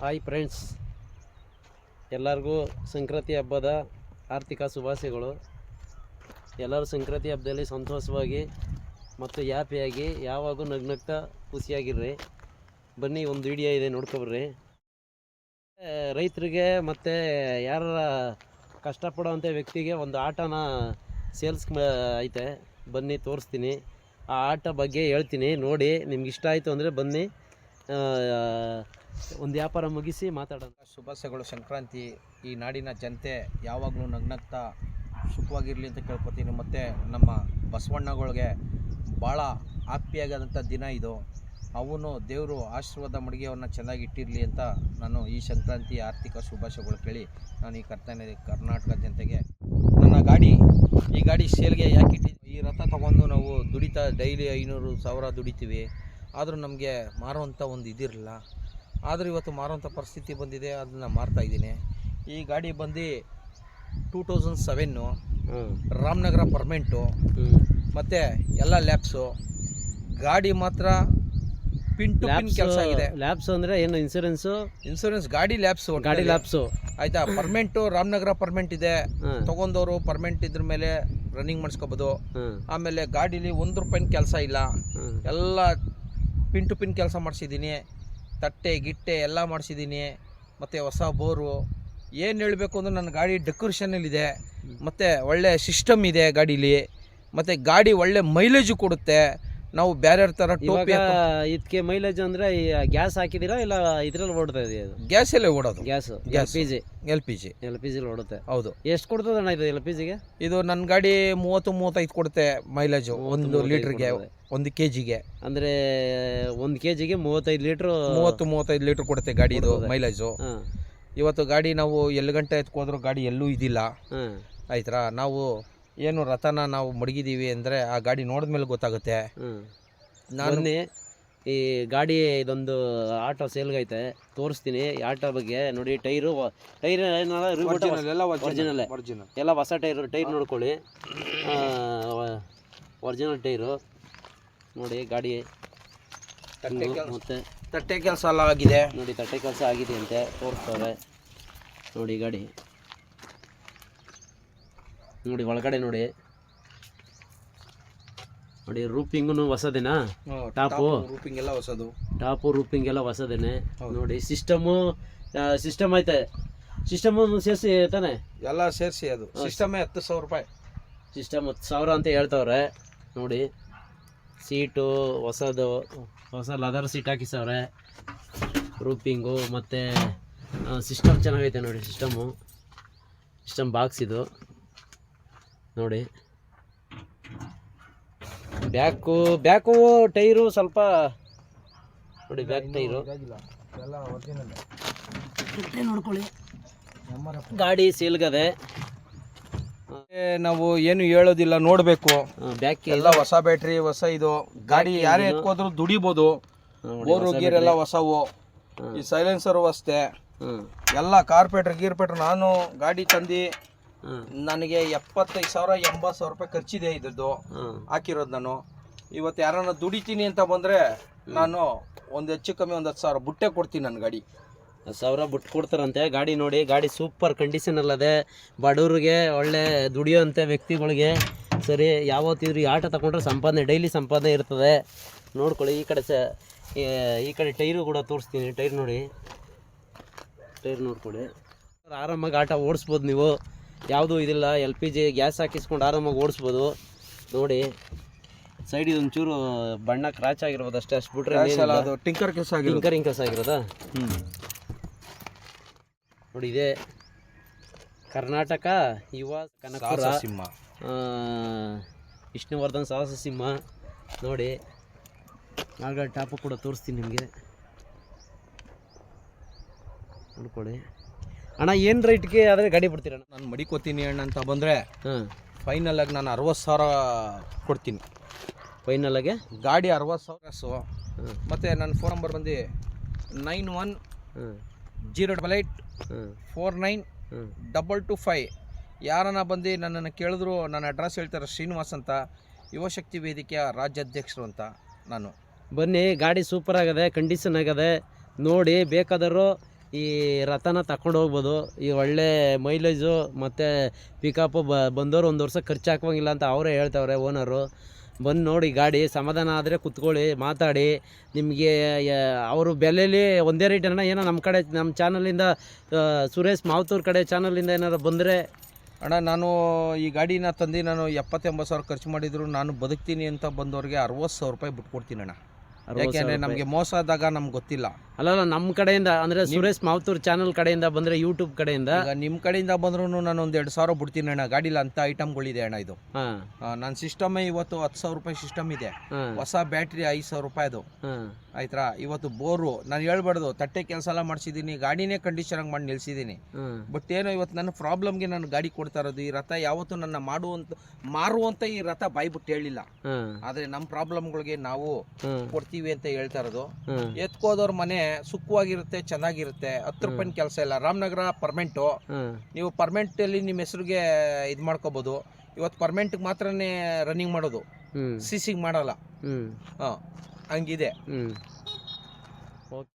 Hi friends. ಎಲ್ಲರಿಗೂ ಸಂಕ್ರಾಂತಿ ಹಬ್ಬದ ಆರ್ಥಿಕ ಶುಭಾಶಯಗಳು. ಎಲ್ಲರೂ ಸಂಕ್ರಾಂತಿ ಹಬ್ಬದಲ್ಲಿ ಸಂತೋಷವಾಗಿ ಮತ್ತು ಹ್ಯಾಪಿಯಾಗಿ ಯಾವಾಗೂ ನಗ್ನಗ್ತಾ ಖುಷಿಯಾಗಿರ್ರಿ. ಬನ್ನಿ, ಒಂದು ವಿಡಿಯೋ ಇದೆ, ನೋಡ್ಕೊಬರ್ರಿ. ರೈತರಿಗೆ ಮತ್ತು ಯಾರ ಕಷ್ಟಪಡೋವಂಥ ವ್ಯಕ್ತಿಗೆ ಒಂದು ಆಟನ ಸೇಲ್ಸ್ ಐತೆ. ಬನ್ನಿ, ತೋರಿಸ್ತೀನಿ. ಆ ಆಟ ಬಗ್ಗೆ ಹೇಳ್ತೀನಿ, ನೋಡಿ, ನಿಮ್ಗೆ ಇಷ್ಟ ಆಯಿತು ಅಂದರೆ ಬನ್ನಿ. ಒಂದು ವ್ಯಾಪಾರ ಮುಗಿಸಿ ಮಾತಾಡೋಣ. ಶುಭಾಶಯಗಳು ಸಂಕ್ರಾಂತಿ, ಈ ನಾಡಿನ ಜನತೆ ಯಾವಾಗಲೂ ನಗ್ನಗ್ತಾ ಸುಖವಾಗಿರಲಿ ಅಂತ ಕೇಳ್ಕೊತೀನಿ. ಮತ್ತು ನಮ್ಮ ಬಸವಣ್ಣಗಳಿಗೆ ಭಾಳ ಹ್ಯಾಪಿಯಾಗದಂಥ ದಿನ ಇದು. ಅವನು ದೇವರು ಆಶೀರ್ವಾದ ಮಡಿಗೆಯನ್ನು ಚೆನ್ನಾಗಿ ಇಟ್ಟಿರಲಿ ಅಂತ ನಾನು ಈ ಸಂಕ್ರಾಂತಿ ಆರ್ಥಿಕ ಶುಭಾಶಯಗಳು ಕೇಳಿ ನಾನು ಈ ಕರ್ತಾನೆ ಕರ್ನಾಟಕ ಜನತೆಗೆ ನನ್ನ ಗಾಡಿ, ಈ ಗಾಡಿ ಸೇಲ್ಗೆ ಯಾಕೆ ಇಟ್ಟಿದ್ದು? ಈ ರಥ ತಗೊಂಡು ನಾವು ದುಡಿತಾ ಡೈಲಿ ಐನೂರು ಸಾವಿರ ದುಡಿತೀವಿ. ಆದರೂ ನಮಗೆ ಮಾರುವಂಥ ಒಂದು ಇದಿರಲಿಲ್ಲ. ಆದರೂ ಇವತ್ತು ಮಾರುವಂಥ ಪರಿಸ್ಥಿತಿ ಬಂದಿದೆ ಅದನ್ನ ಮಾರ್ತಾ ಇದ್ದೀನಿ. ಈ ಗಾಡಿ ಬಂದು ಟೂ ತೌಸಂಡ್ ಸೆವೆನ್ನು ರಾಮನಗರ ಪರ್ಮೆಂಟು ಮತ್ತು ಎಲ್ಲ ಲ್ಯಾಬ್ಸು ಗಾಡಿ ಮಾತ್ರ ಪಿನ್ ಟು ಪಿನ್ ಕೆಲಸ ಆಗಿದೆ. ಲ್ಯಾಬ್ಸ್ ಅಂದರೆ ಏನು ಇನ್ಸೂರೆನ್ಸು ಇನ್ಸೂರೆನ್ಸ್ ಗಾಡಿ ಲ್ಯಾಬ್ಸು ಗಾಡಿ ಲ್ಯಾಬ್ಸು ಆಯಿತಾ ಪರ್ಮೆಂಟು ರಾಮನಗರ ಪರ್ಮೆಂಟ್ ಇದೆ. ತಗೊಂಡವರು ಪರ್ಮೆಂಟ್ ಇದ್ರ ಮೇಲೆ ರನ್ನಿಂಗ್ ಮಾಡಿಸ್ಕೋಬೋದು. ಆಮೇಲೆ ಗಾಡೀಲಿ ಒಂದು ರೂಪಾಯಿನ ಕೆಲಸ ಇಲ್ಲ. ಎಲ್ಲ ಪಿನ್ ಟು ಪಿನ್ ಕೆಲಸ ಮಾಡಿಸಿದ್ದೀನಿ. ತಟ್ಟೆ ಗಿಟ್ಟೆ ಎಲ್ಲ ಮಾಡಿಸಿದ್ದೀನಿ. ಮತ್ತು ಹೊಸ ಬೋರು. ಏನು ಹೇಳಬೇಕು ಅಂದರೆ ನನ್ನ ಗಾಡಿ ಡೆಕೋರೇಷನಲ್ಲಿದೆ ಮತ್ತು ಒಳ್ಳೆ ಸಿಸ್ಟಮ್ ಇದೆ ಗಾಡೀಲಿ. ಮತ್ತು ಗಾಡಿ ಒಳ್ಳೆ ಮೈಲೇಜು ಕೊಡುತ್ತೆ. ನಾವು ಬೇರೆ ಥರ ಟೋಪಿ ಇವಾಗ ಇದಕ್ಕೆ ಮೈಲೇಜ್ ಅಂದ್ರೆ ಗ್ಯಾಸ್ ಹಾಕಿದೀರಾ ಇಲ್ಲ ಇದ್ರಲ್ಲಿ ಓಡ್ತಾ ಇದೆ? ಗ್ಯಾಸ್ ಗ್ಯಾಸಲ್ಲೇ ಓಡೋದು. Gas L. P G L P G L P G ಓಡುತ್ತೆ. ಹೌದು. ಎಷ್ಟು ಕೊಡ್ತದಣ್ಣ ಇದು ಎಲ್ ಪಿ ಜಿಗೆ ಇದು ನನ್ನ ಗಾಡಿ ಮೂವತ್ತು ಮೂವತ್ತೈದು ಕೊಡುತ್ತೆ ಮೈಲೇಜ್ ಒಂದು ಲೀಟರ್ ಲೀಟ್ರಿಗೆ ಕೊಡ್ತದೆ. ಒಂದು ಕೆ ಜಿಗೆ ಅಂದ್ರೆ ಒಂದು ಕೆ ಜಿಗೆ ಮೂವತ್ತೈದು ಲೀಟ್ರು ಮೂವತ್ತು ಮೂವತ್ತೈದು ಲೀಟ್ರ್ ಕೊಡುತ್ತೆ ಗಾಡಿ ಇದು ಕೊಡ್ತದೆ. ಮೈಲೇಜು ಇವತ್ತು ಗಾಡಿ ನಾವು ಎಲ್ಲಿ ಗಂಟೆ ಎತ್ಕೋದ್ರೂ ಗಾಡಿ ಎಲ್ಲೂ ಇದಿಲ್ಲ. ಆಯ್ತಾ ನಾವು ಏನು ರಥನ ನಾವು ಮಡಗಿದ್ದೀವಿ ಅಂದರೆ ಆ ಗಾಡಿ ನೋಡಿದ ಮೇಲೆ ಗೊತ್ತಾಗುತ್ತೆ. ನಾನು ಈ ಗಾಡಿ ಇದೊಂದು ಆಟೋ ಸೇಲ್ಗೈತೆ ತೋರಿಸ್ತೀನಿ ಈ ಆಟೋ ಬಗ್ಗೆ. ನೋಡಿ ಟೈರು ಟೈರ್. ಒರಿಜಿನಲ್ ಎಲ್ಲ ಹೊಸ ಟೈರು ಟೈರ್ ನೋಡ್ಕೊಳ್ಳಿ. Original tyre. ನೋಡಿ ಗಾಡಿ. ಮತ್ತು. ತಟ್ಟೆ ಕೆಲಸ ಎಲ್ಲ ಆಗಿದೆ. ನೋಡಿ ತಟ್ಟೆ ಕೆಲಸ ಆಗಿದೆ ಅಂತೆ. ತೋರಿಸ್ತಾರೆ. ನೋಡಿ ಗಾಡಿ. ನೋಡಿ ಒಳಗಡೆ ನೋಡಿ. ನೋಡಿ ರೂಪಿಂಗೂ ಹೊಸದೇನಾ? ಟಾಪು? ರೂಪಿಂಗ್ ಎಲ್ಲ ಹೊಸದು. ಟಾಪು ರೂಪಿಂಗ್ ಎಲ್ಲ ಹೊಸದೇನೆ. ನೋಡಿ ಸಿಸ್ಟಮು ಸಿಸ್ಟಮ್ ಐತೆ. ಸಿಸ್ಟಮ್ ಸೇರಿಸಿ ತಾನೆ? ಎಲ್ಲ ಸೇರಿಸಿ ಅದು. ಸಿಸ್ಟಮೇ ಹತ್ತು ಸಾವಿರ ರೂಪಾಯಿ. ಸಿಸ್ಟಮ್ ಹತ್ತು ಸಾವಿರ ಅಂತ ಹೇಳ್ತವ್ರೆ. ನೋಡಿ ಸೀಟು ಹೊಸದು ಹೊಸ ಲದರ್ ಸೀಟ್ ಹಾಕಿಸವ್ರೆ. ರೂಪಿಂಗು ಮತ್ತು ಸಿಸ್ಟಮ್ ಚೆನ್ನಾಗೈತೆ ನೋಡಿ ಸಿಸ್ಟಮು ಸಿಸ್ಟಮ್ ಬಾಕ್ಸ್ ಇದು. ನೋಡಿ. ಬ್ಯಾಕು ಬ್ಯಾಕು ಟೈರು ಸ್ವಲ್ಪ ನೋಡಿ ಬ್ಯಾಕ್ ಟೈರು. ನೋಡ್ಕೊಳ್ಳಿ. ಗಾಡಿ ಸೇಲ್ಗದೆ. ನಾವು ಏನು ಹೇಳೋದಿಲ್ಲ ನೋಡಬೇಕು. ಬ್ಯಾಕ್ ಎಲ್ಲ ಹೊಸ ಬ್ಯಾಟ್ರಿ ಹೊಸ ಇದು. ಗಾಡಿ ಯಾರೇ ಎತ್ಕೋದ್ರು ದುಡಿಬೋದು. ಬೋರು ಗೀರ್ ಎಲ್ಲ ಹೊಸವು. ಈ ಸೈಲೆನ್ಸರು ಅಷ್ಟೇ. ಎಲ್ಲ ಕಾರ್ಪೇಟ್ರ್ ಗೀರ್ಪೇಟ್ರ್ ನಾನು ಗಾಡಿ ತಂದು ನನಗೆ ಎಪ್ಪತ್ತೈದು ಸಾವಿರ ಎಂಬತ್ತು ಸಾವಿರ ರೂಪಾಯಿ ಖರ್ಚಿದೆ ಇದ್ರದ್ದು. ಹಾಕಿರೋದು ನಾನು. ಇವತ್ತು ಯಾರನ್ನ ದುಡಿತೀನಿ ಅಂತ ಬಂದರೆ ನಾನು ಒಂದು ಹೆಚ್ಚು ಕಮ್ಮಿ ಒಂದು ಹತ್ತು ಸಾವಿರ ಬುಟ್ಟೆ ಕೊಡ್ತೀನಿ ನನ್ನ ಗಾಡಿ. ಸಾವಿರ ಬಿಟ್ಟು ಕೊಡ್ತಾರಂತೆ. ಗಾಡಿ ನೋಡಿ ಗಾಡಿ ಸೂಪರ್ ಕಂಡೀಷನ್ ಅಲ್ಲದೆ ಬಡವ್ರಿಗೆ ಒಳ್ಳೆ ದುಡಿಯೋಂಥ ವ್ಯಕ್ತಿಗಳಿಗೆ ಸರಿ ಯಾವತ್ತಿದ್ರು ಈ ಆಟ ತಗೊಂಡ್ರೆ ಸಂಪಾದನೆ ಡೈಲಿ ಸಂಪಾದನೆ ಇರ್ತದೆ. ನೋಡ್ಕೊಳ್ಳಿ ಈ ಕಡೆ ಸ ಈ- ಈ ಕಡೆ ಟೈರು ಕೂಡ ತೋರಿಸ್ತೀನಿ. ಟೈರ್ ನೋಡಿ. ಟೈರ್ ನೋಡ್ಕೊಳ್ಳಿ. ಆರಾಮಾಗಿ ಆಟ ಓಡಿಸ್ಬೋದು ನೀವು. ಯಾವುದೂ ಇದಿಲ್ಲ ಎಲ್ ಪಿ ಜಿ ಗ್ಯಾಸ್ ಹಾಕಿಸ್ಕೊಂಡು ಆರಾಮಾಗಿ ಓಡಿಸ್ಬೋದು. ನೋಡಿ ಸೈಡ್ ಇದೊಂಚೂರು ಬಣ್ಣ ಕ್ರಾಚ್ ಆಗಿರ್ಬೋದು ಅಷ್ಟೇ ಅಷ್ಟು ಬಿಟ್ರೆ ಅದು ಟಿಂಕರ್ ಕೆಲಸ ಆಗಿರೋದು. ಟಿಂಕರಿಂಗ್ ಕೆಲಸ ಆಗಿರೋದಾ ಹ್ಞೂ ನೋಡಿ ಇದೆ ಕರ್ನಾಟಕ ಯುವ ಕನಕಪುರ ಸಿಂಹ. ವಿಷ್ಣುವರ್ಧನ್ ಸಾಹಸ ಸಿಂಹ. ನೋಡಿ ನಾಲ್ಗಡೆ ಟಾಪು ಕೂಡ ತೋರಿಸ್ತೀನಿ ನಿಮಗೆ. ನೋಡ್ಕೊಳ್ಳಿ. ಅಣ್ಣ ಏನು ರೇಟ್ಗೆ ಆದರೆ ಗಾಡಿ ಬಿಡ್ತೀರಣ್ಣ? ನಾನು ಮಡಿಕೋತೀನಿ ಅಣ್ಣ ಅಂತ ಬಂದರೆ ಹಾಂ. ಫೈನಲ್ ಆಗಿ ನಾನು ಅರವತ್ತು ಸಾವಿರ ಕೊಡ್ತೀನಿ. ಆಗಿ? ಗಾಡಿ ಅರವತ್ತು ಸಾವಿರ ಸೊ ಮತ್ತು ನನ್ನ ಫೋನ್ ನಂಬರ್ ಬಂದು nine one zero double eight four nine double two five ಯಾರನ್ನ ಬಂದು ನನ್ನನ್ನು ಕೇಳಿದ್ರು ನನ್ನ ಅಡ್ರೆಸ್ ಹೇಳ್ತಾರೆ ಶ್ರೀನಿವಾಸ್ ಅಂತ. ಯುವಶಕ್ತಿ ವೇದಿಕೆಯ ರಾಜ್ಯಾಧ್ಯಕ್ಷರು ಅಂತ ನಾನು. ಬನ್ನಿ ಗಾಡಿ ಸೂಪರ್ ಆಗಿದೆ ಕಂಡೀಷನ್ ಆಗಿದೆ ನೋಡಿ ಬೇಕಾದರೂ ಈ ರಥನ ತಗೊಂಡು ಹೋಗ್ಬೋದು. ಈ ಒಳ್ಳೆ ಮೈಲೇಜು ಮತ್ತು ಪಿಕಪ್ಪು ಬ ಬಂದವರು ಒಂದು ವರ್ಷ ಖರ್ಚು ಹಾಕುವಂಗಿಲ್ಲ ಅಂತ ಅವರೇ ಹೇಳ್ತಾವ್ರೆ ಓನರು ಬಂದು ನೋಡಿ ಗಾಡಿ ಸಮಾಧಾನ ಆದರೆ ಕುತ್ಕೊಳ್ಳಿ ಮಾತಾಡಿ. ನಿಮಗೆ ಅವರು ಬೆಲೆಯಲ್ಲಿ ಒಂದೇ ರೇಟ್ ಅಣ್ಣ ಏನೋ ನಮ್ಮ ಕಡೆ ನಮ್ಮ ಚಾನಲಿಂದ ಸುರೇಶ್ ಮಾವತೂರ್ ಕಡೆ ಚಾನಲಿಂದ ಏನಾರು ಬಂದರೆ. ಅಣ್ಣ ನಾನು ಈ ಗಾಡಿನ ತಂದು ನಾನು ಎಪ್ಪತ್ತೆಂಬತ್ತು ಸಾವಿರ ಖರ್ಚು ಮಾಡಿದ್ರು. ನಾನು ಬದುಕ್ತೀನಿ ಅಂತ ಬಂದವ್ರಿಗೆ ಅರವತ್ತು ಸಾವಿರ ರೂಪಾಯಿ ಬಿಟ್ಕೊಡ್ತೀನಿ ಅಣ್ಣ. ಯಾಕೆಂದರೆ ನಮಗೆ ಮೋಸ ಆದಾಗ ನಮ್ಗೆ ಗೊತ್ತಿಲ್ಲ. ಅಲ್ಲಲ್ಲ ನಮ್ಮ ಕಡೆಯಿಂದ ಅಂದ್ರೆ ಸುರೇಶ್ ಮಾವತೂರ್ ಚಾನಲ್ ಕಡೆಯಿಂದ ಬಂದ್ರೆ ಯೂಟ್ಯೂಬ್ ಕಡೆಯಿಂದ. ನಿಮ್ಮ ಕಡೆಯಿಂದ ಬಂದ್ರು ನಾನು ಒಂದು ಎರಡು ಸಾವಿರ ಬಿಡ್ತೀನಿ ಅಣ್ಣ. ಗಾಡಿಲಿ ಅಂತ ಐಟಮ್ಗಳಿದೆ ಅಣ್ಣ ಇದು. ನನ್ ನನ್ನ ಸಿಸ್ಟಮ್ ಇವತ್ತು ಹತ್ತು ಸಾವಿರ ರೂಪಾಯಿ ಸಿಸ್ಟಮ್ ಇದೆ. ಹೊಸ ಬ್ಯಾಟ್ರಿ ಐದು ಸಾವಿರ ರೂಪಾಯಿ ಅದು. ಆಯ್ತಾ ಇವತ್ತು ಬೋರು ನಾನು ಹೇಳ್ಬಾರ್ದು ತಟ್ಟೆ ಕೆಲಸ ಎಲ್ಲ ಮಾಡಿಸಿದ್ದೀನಿ ಗಾಡಿನೇ ಕಂಡೀಷನ್ ಆಗಿ ಮಾಡಿ ನಿಲ್ಸಿದೀನಿ. ಬಟ್ ಏನೋ ಇವತ್ತು ನನ್ನ ಪ್ರಾಬ್ಲಮ್ಗೆ ನಾನು ಗಾಡಿ ಕೊಡ್ತಾ ಇರೋದು ಈ ರಥ ಯಾವತ್ತು ನನ್ನ ಮಾಡುವಂತ ಮಾರುವಂತ ಈ ರಥ ಬಾಯ್ಬಿಟ್ಟು ಹೇಳಿಲ್ಲ. ಆದ್ರೆ ಆದರೆ ನಮ್ಮ ಪ್ರಾಬ್ಲಮ್ಗಳಿಗೆ ನಾವು ಕೊಡ್ತೀವಿ ಅಂತ ಹೇಳ್ತಾ ಇರೋದು. ಎತ್ಕೋದವ್ರ ಮನೆ ಸುಖವಾಗಿರುತ್ತೆ ಚೆನ್ನಾಗಿರುತ್ತೆ ಹತ್ತು ರೂಪಾಯಿ ಕೆಲಸ ಇಲ್ಲ. ರಾಮನಗರ ಪರ್ಮೆಂಟು. ನೀವು ಪರ್ಮೆಂಟ್ ಅಲ್ಲಿ ನಿಮ್ಮ ಹೆಸರಿಗೆ ಇದು ಮಾಡ್ಕೋಬೋದು. ಇವತ್ತು ಪರ್ಮೆಂಟ್ಗೆ ಮಾತ್ರನೇ ರನ್ನಿಂಗ್ ಮಾಡೋದು. ಸಿಸಿಗೆ ಮಾಡಲ್ಲ. ಹಂಗಿದೆ.